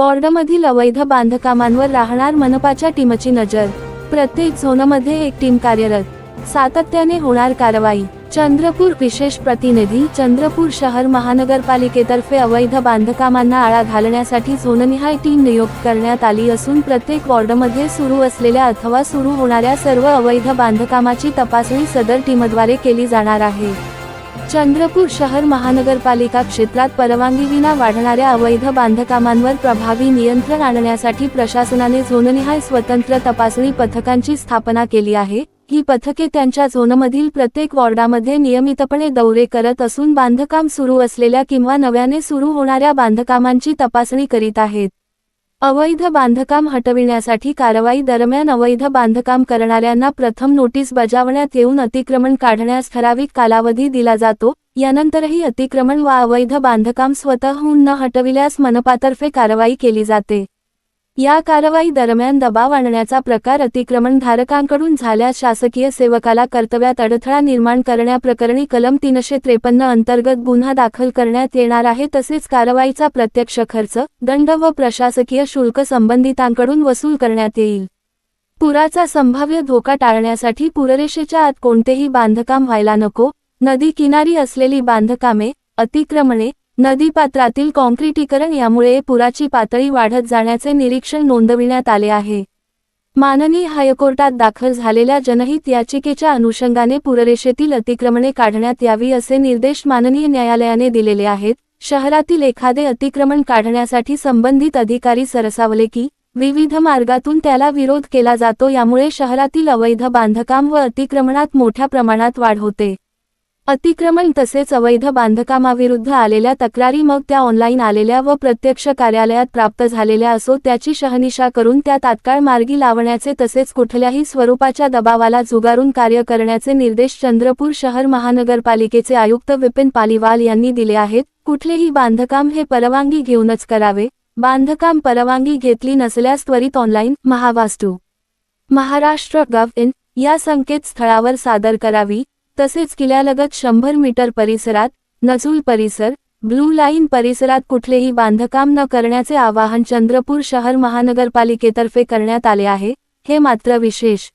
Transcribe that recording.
वॉर्डमधील अवैध बांधकामांवर राहणार मनपाच्या टीमची नजर. प्रत्येक झोनमध्ये एक टीम कार्यरत. सातत्याने होणार कारवाई. चंद्रपूर विशेष प्रतिनिधी चंद्रपूर शहर महानगरपालिकेतर्फे अवैध बांधकामांना आळा घालण्यासाठी झोननिहाय टीम नियुक्त करण्यात आली असून प्रत्येक वॉर्डमध्ये सुरू असलेल्या अथवा सुरू होणाऱ्या सर्व अवैध बांधकामाची तपासणी सदर टीमद्वारे केली जाणार आहे. चंद्रपूर शहर महानगरपालिका क्षेत्रात परवानगीविना वाढणाऱ्या अवैध बांधकामांवर प्रभावी नियंत्रण आणण्यासाठी प्रशासनाने झोननिहाय स्वतंत्र तपासणी पथकांची स्थापना केली आहे. ही पथके त्यांच्या झोनमधील प्रत्येक वॉर्डामध्ये नियमितपणे दौरे करत असून बांधकाम सुरू असलेल्या किंवा नव्याने सुरू होणाऱ्या बांधकामांची तपासणी करीत आहेत. अवैध बांधकाम हटविण्यासाठी कारवाई दरम्यान अवैध बांधकाम करणाऱ्यांना प्रथम नोटीस बजावण्यात येऊन अतिक्रमण काढण्यास ठराविक कालावधी दिला जातो. यानंतरही अतिक्रमण वा अवैध बांधकाम स्वतःहून न हटविल्यास मनपातर्फे कारवाई केली जाते. या कारवाई दरम्यान दबाव आणण्याचा प्रकार अतिक्रमण धारकांकडून झाल्यास शासकीय सेवकाला कर्तव्यात अडथळा निर्माण करण्याप्रकरणी कलम तीनशे त्रेपन्न अंतर्गत गुन्हा दाखल करण्यात येणार आहे. तसेच कारवाईचा प्रत्यक्ष खर्च दंड व प्रशासकीय शुल्क संबंधितांकडून वसूल करण्यात येईल. पुराचा संभाव्य धोका टाळण्यासाठी पुररेषेच्या आत कोणतेही बांधकाम व्हायला नको. नदी किनारी असलेली बांधकामे अतिक्रमणे नदीपात्रातील कॉन्क्रिटीकरण यामुळे पुराची पातळी वाढत जाण्याचे निरीक्षण नोंदविण्यात आले आहे. माननीय हायकोर्टात दाखल झालेल्या जनहित याचिकेच्या अनुषंगाने पुररेषेतील अतिक्रमणे काढण्यात यावी असे निर्देश माननीय न्यायालयाने दिलेले आहेत. शहरातील एखादे अतिक्रमण काढण्यासाठी संबंधित अधिकारी सरसावले की विविध मार्गातून त्याला विरोध केला जातो यामुळे शहरातील अवैध बांधकाम व अतिक्रमणात मोठ्या प्रमाणात वाढ होते. अतिक्रमण तसेच अवैध बांधकामाविरुद्ध आलेल्या तक्रारी मग त्या ऑनलाईन आलेल्या व प्रत्यक्ष कार्यालयात प्राप्त झालेल्या असो त्याची शहनिशा करून त्या तात्काळ मार्गी लावण्याचे तसेच कुठल्याही स्वरूपाच्या दबावाला जुगारून कार्य करण्याचे निर्देश चंद्रपूर शहर महानगरपालिकेचे आयुक्त विपिन पालिवाल यांनी दिले आहेत. कुठलेही बांधकाम हे परवानगी घेऊनच करावे. बांधकाम परवानगी घेतली नसल्यास त्वरित online Mahavastu. Maharashtra gov in या संकेतस्थळावर सादर करावी. तसेच किल्ल्यालगत शंभर मीटर परिसरात नजूल परिसर ब्लू लाईन परिसरात कुठलेही बांधकाम न करण्याचे आवाहन चंद्रपूर शहर महानगरपालिकेतर्फे करण्यात आले आहे हे मात्र विशेष.